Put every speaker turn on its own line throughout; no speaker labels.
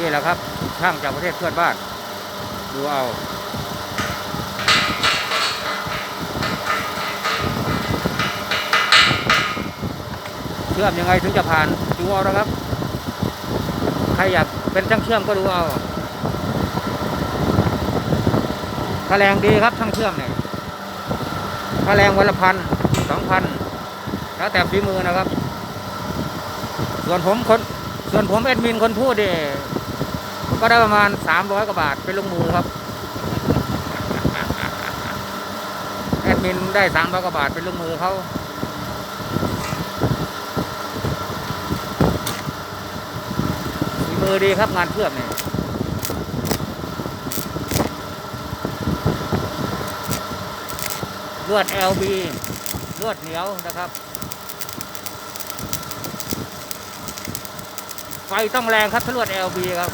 นี่แหละครับช่างจากประเทศเพื่อนบ้าน ดูเอาเชื่อมยังไงถึงจะผ่านดูเอานะครับ ใครอยากเป็นช่างเชื่อมก็ดูเอาค่าแรงดีครับช่างเชื่อมเนี่ยค่าแรงวันละพันสองพันแล้วแต่ฝีมือนะครับ ส่วนผมคนส่วนผมแอดมินคนพูดเนี่ย ก็ได้ประมาณสามร้อยกว่าบาทเป็นลงมือครับแอดมินได้สามร้อยกว่าบาทเป็นลงมือเขาฝีมือดีครับงานเชื่อมเนี่ยลวด LB ลวดเหนียวนะครับ ไฟต้องแรงครับถ้าลวด LB ครับ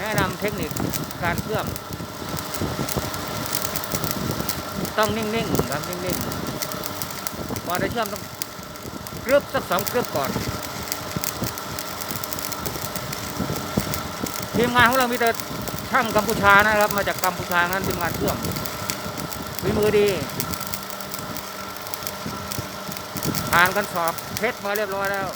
แนะนำเทคนิคการเชื่อม ต้องนิ่งๆครับนิ่งๆก่อนจะเชื่อมต้องกรึบสักสองกรึบก่อนทีมงานของเรามีแต่ช่างกัมพูชานะครับ มาจากกัมพูชานั้นทีมงานเชื่อมฝีมือดีผ่านกันสอบเพชรมาเรียบร้อยแล้ว